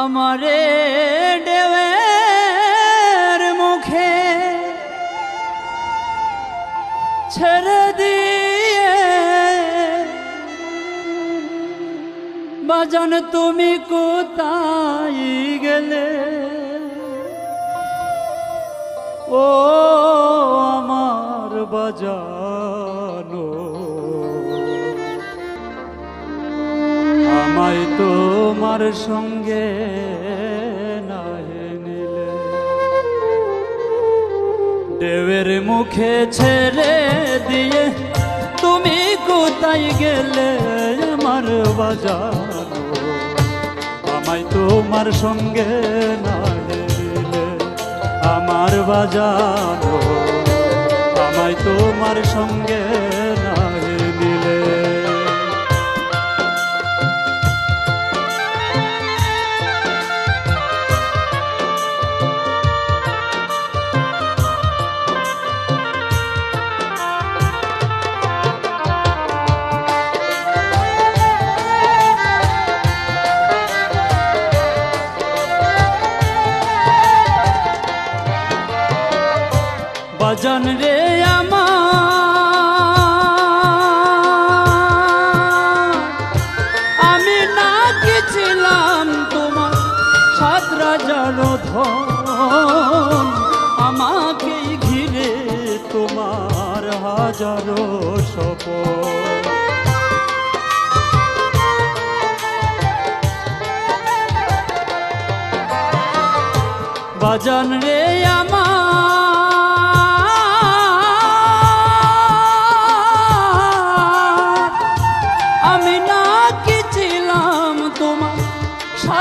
আমারে ডেওয়ের মুখে ছেড়ে দিয়ে বাজান তুমি কোথায় গেলে? ও আমার বাজানো। আমায় তোমার সঙ্গে নিলে দেবের মুখে ছেড়ে দিয়ে তুমি কোথায় গেলে আমার বাজানো? আমায় তোমার সঙ্গে নিলে আমার বাজানো। আমায় তোমার সঙ্গে নাহে বাজান রে আমি না ছিলাম তোমার সাত রাজার ধন আমাকে ঘিরে তোমার হাজারো সপন বাজান রে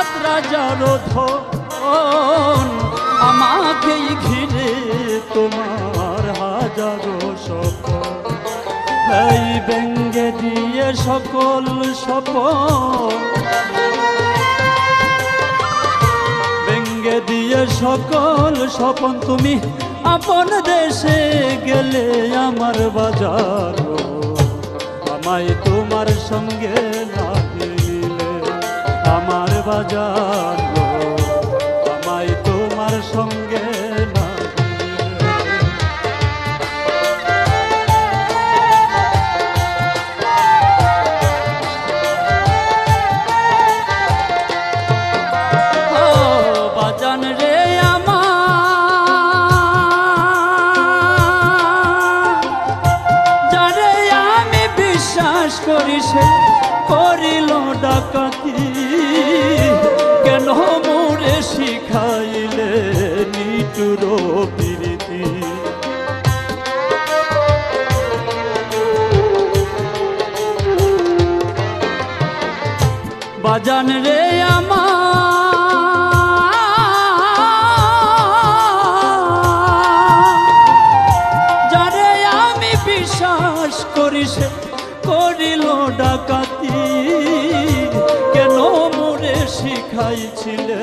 সাত রাজার ধন আমাকেই ঘিরে তোমার হাজারো সপন এই ব্যঙ্গে দিয়ে সকল সপন ব্যঙ্গে দিয়ে সকল স্বপন। তুমি আপন দেশে গেলে আমার বাজার আমায় তোমার সঙ্গে লাগিলে আমার বাজার আমায় তোমার সঙ্গে ও বাজান রে আমার। আমি বিশ্বাস করি সে করিল ডাকাতি। বাজান রে যারে আমি বিশ্বাস করি, সে করিল ডাকাতি। কেন মোরে শিখাইছিলে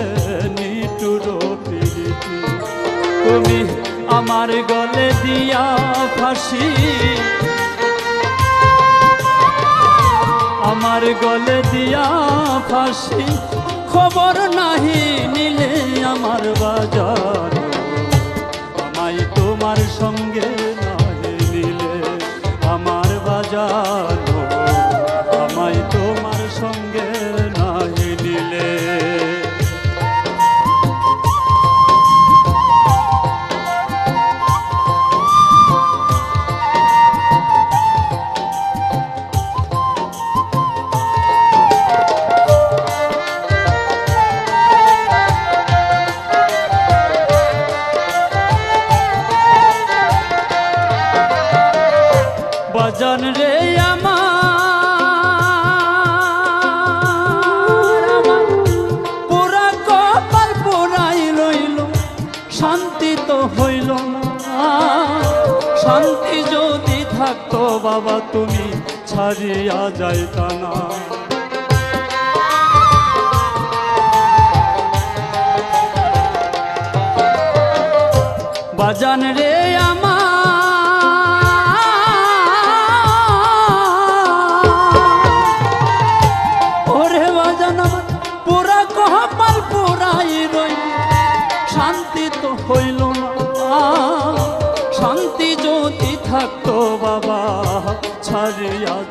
নিটুর প্রীতি? তুমি আমার গলে দিয়া ফাঁসি। আমার গলে দিয়া ফাঁসি খবর নাহি বাজান রে আমার। পুরা কপাল পুরাই রইল, শান্তি তো হইল শান্তি যদি থাকতো বাবা, তুমি ছাড়িয়া যাইতা না। বাজান রে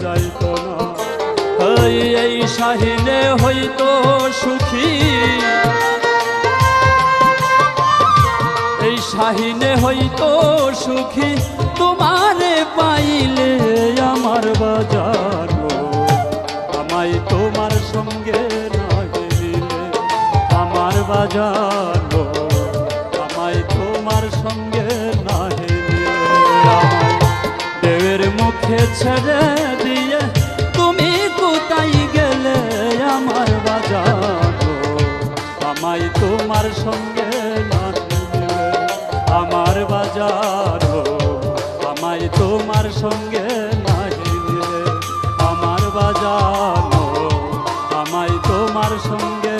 যাইতো না। এই এই শাহিনে হইতো সুখী। এই শাহিনে হইতো সুখী, তোমারে পাইলে আমার বাজার আমায় তোমার সঙ্গে মিলে আমার বাজার ছেড়ে দিয়ে তুমি কোথায় গেলে আমার বাজার? আমায় তোমার সঙ্গে আমার বাজার? আমায় তোমার সঙ্গে আমার বাজার? আমায় তোমার সঙ্গে